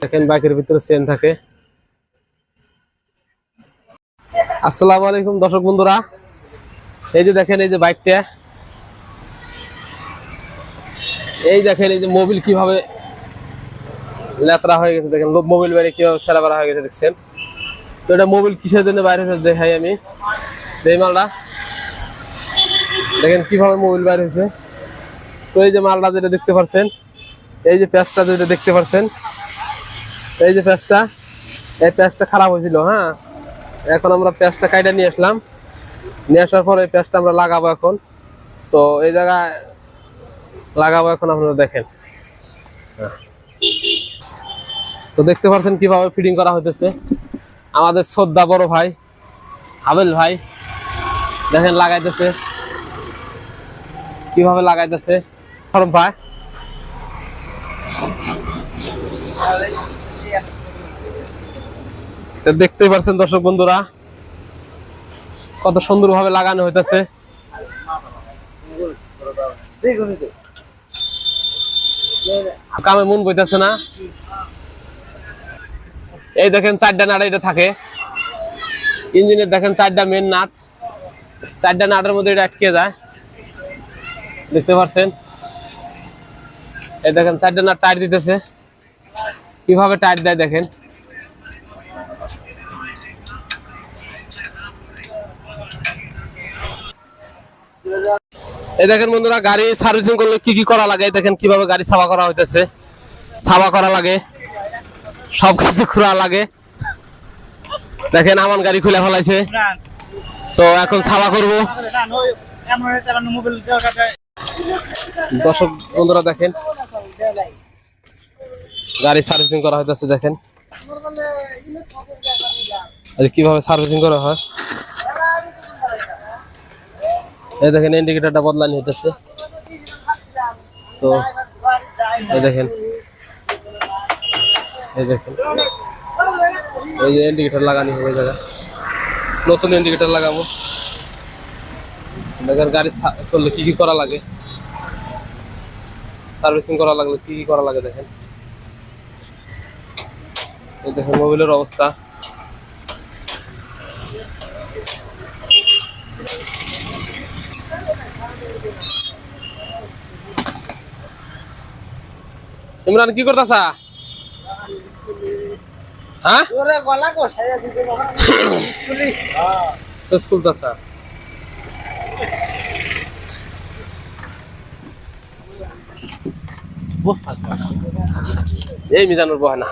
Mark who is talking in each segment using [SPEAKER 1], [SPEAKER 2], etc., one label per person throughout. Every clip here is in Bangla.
[SPEAKER 1] দেখেন বাইকের ভিতরে চেন থাকে। আসসালামু আলাইকুম দর্শক বন্ধুরা। এই যে দেখেন, এই যে বাইকটা। এই দেখেন, এই যে মোবিল কীভাবে লেতরা হয়ে গেছে, দেখেন মোবিল বাইরে কীভাবে সেরা হয়ে গেছে, দেখছেন? তো এটা মোবিল কিসের জন্য বাইরে হয়েছে, দেখাই আমি। এই মালটা। দেখেন কীভাবে মোবিল বাইরে হয়েছে। তো এই যে মালটা যেটা দেখতে পাচ্ছেন এই যে প্যাচটা যেটা দেখতে পাচ্ছেন এই যে প্যাচটা এই প্যাচটা খারাপ হয়েছিল হ্যাঁ? এখন আমরা প্যাচটা কাইটা নিয়ে আসলাম। নিয়ে আসার পর এই প্যাচটা আমরা লাগাবো এখন। তো এই জায়গায় লাগাবো এখন আপনারা দেখেন। তো দেখতে পাচ্ছেন কীভাবে ফিটিং করা হইতেছে। আমাদের শ্রদ্ধা বড় ভাই, হাবেল ভাই, দেখেন লাগাইতেছে। কীভাবে লাগাইতেছে। ফরম ভাই। দেখতেই পারছেন দর্শক বন্ধুরা, কত সুন্দরভাবে লাগানো হইতেছে। কামে মন বইতেছে না। এই দেখেন চারটা নাট এটা থাকে। ইঞ্জিনের দেখেন চারটা মেন নাট। চারটা নাটের মধ্যে এটা আটকে যায়। দেখতে পাচ্ছেন এই দেখেন চারটা নাট টায়ার দিতেছে। কীভাবে টায়ার দেয় দেখেন। এই দেখেন বন্ধুরা, গাড়ি সার্ভিসিং করলে কি কি করা লাগে? দেখেন কীভাবে গাড়ি সাফা করা হইতেছে। সাফা করা লাগে সব কিছু খোলা লাগে। দেখেন আমার গাড়ি খুলে ফেলাইছে। তো এখন সাফা করব। দর্শক, বন্ধুরা দেখেন, গাড়ি সার্ভিসিং করা হইতেছে, দেখেন। কীভাবে সার্ভিসিং করা হয়। এই দেখেন ইন্ডিকেটরটা বদলানি হইতেছে। তো, এই দেখেন এই দেখেন, এই যে ইন্ডিকেটর লাগানি হবে জায়গা নতুন ইন্ডিকেটর লাগাবো। দেখেন, গাড়ি করলে কি কি করা লাগে? সার্ভিসিং করা লাগলে কি কি করা লাগে দেখেন। এই দেখেন মোবিলের অবস্থা। ইমরান কি করতেছা? হ্যাঁ? স্কুল? এই মিজানুর বহানা।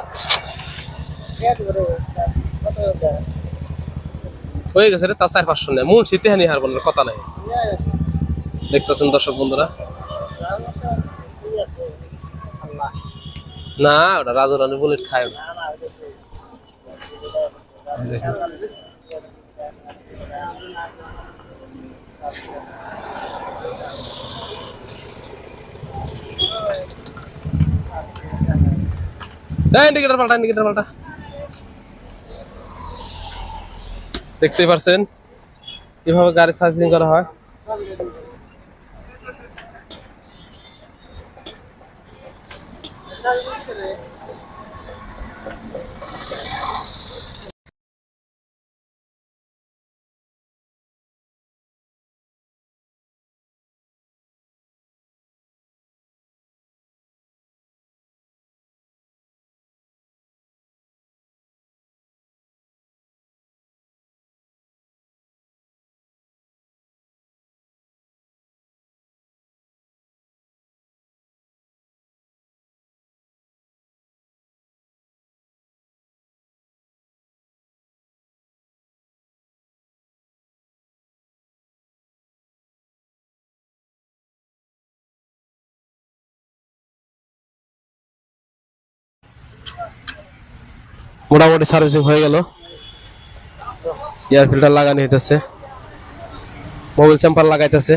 [SPEAKER 1] হয়ে গেছে রে তা চার পাঁচশো নেই মূল শীতে হানি হার বলার কথা নাই। দেখতেছেন দর্শক বন্ধুরা? না, ওটা রাজু রানী বুলেট খায় ওটা। এই পাল্টা ইন্ডিকেটর পাল্টা। দেখতেই পারছেন? কীভাবে গাড়ি সার্ভিসিং করা হয়? 感じですね。মোটামুটি সার্ভিসিং হয়ে গেল। এয়ার ফিল্টার লাগানো হইতেছে। মোবাইল চ্যাম্পার লাগাইতেছে।